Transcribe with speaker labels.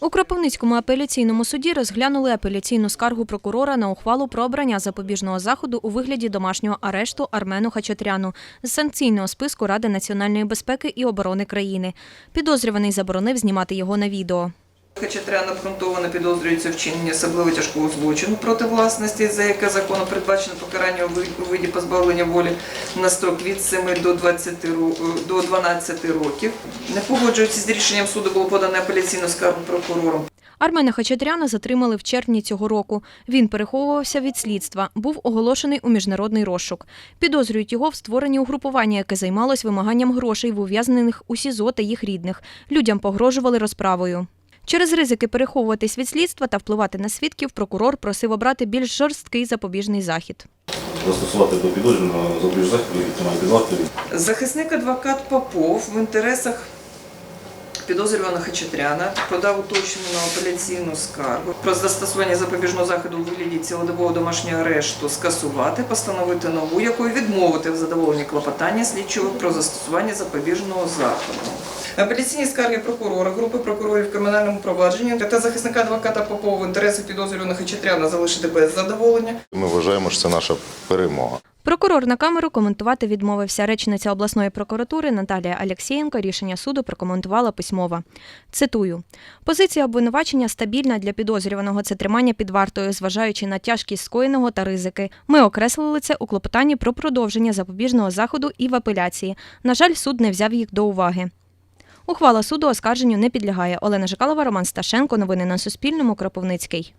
Speaker 1: У Кропивницькому апеляційному суді розглянули апеляційну скаргу прокурора на ухвалу про обрання запобіжного заходу у вигляді домашнього арешту Армену Хачатряну з санкційного списку Ради національної безпеки і оборони країни. Підозрюваний заборонив знімати його на відео.
Speaker 2: Хачатрян обґрунтовано підозрюється в вчиненні особливо тяжкого злочину проти власності, за яке законом передбачено покарання у виді позбавлення волі на строк від 7 до 20 до 12 років. Не погоджуючись з рішенням суду, було подано апеляційну скаргу прокурором.
Speaker 1: Армена Хачатряна затримали в червні цього року. Він переховувався від слідства, був оголошений у міжнародний розшук. Підозрюють його в створенні угрупування, яке займалось вимаганням грошей в ув'язнених у СІЗО та їх рідних. Людям погрожували розправою. Через ризики переховуватись від слідства та впливати на свідків, прокурор просив обрати більш жорсткий запобіжний захід.
Speaker 3: застосувати до підозрюваного запобіжний захід, який тримає під вартою.
Speaker 2: Захисник адвокат Попов в інтересах підозрюваного Хачатряна подав уточнену апеляційну скаргу про застосування запобіжного заходу у вигляді цілодобового домашнього арешту скасувати, постановити нову, якою відмовити в задоволенні клопотання слідчого про застосування запобіжного заходу. Апеляційні скарги прокурора, групи прокурорів в кримінальному провадженні та захисника адвоката Попова в інтересах підозрюваного Хачатряна залишити без задоволення.
Speaker 4: Ми вважаємо, що це наша перемога.
Speaker 1: Прокурор на камеру коментувати відмовився. Речниця обласної прокуратури Наталія Алєксєєнко рішення суду прокоментувала письмово. Цитую: позиція обвинувачення стабільна для підозрюваного це тримання під вартою, зважаючи на тяжкість скоєного та ризики. Ми окреслили це у клопотанні про продовження запобіжного заходу і в апеляції. На жаль, суд не взяв їх до уваги. Ухвала суду оскарженню не підлягає. Олена Жикалова, Роман Сташенко. Новини на Суспільному. Кропивницький.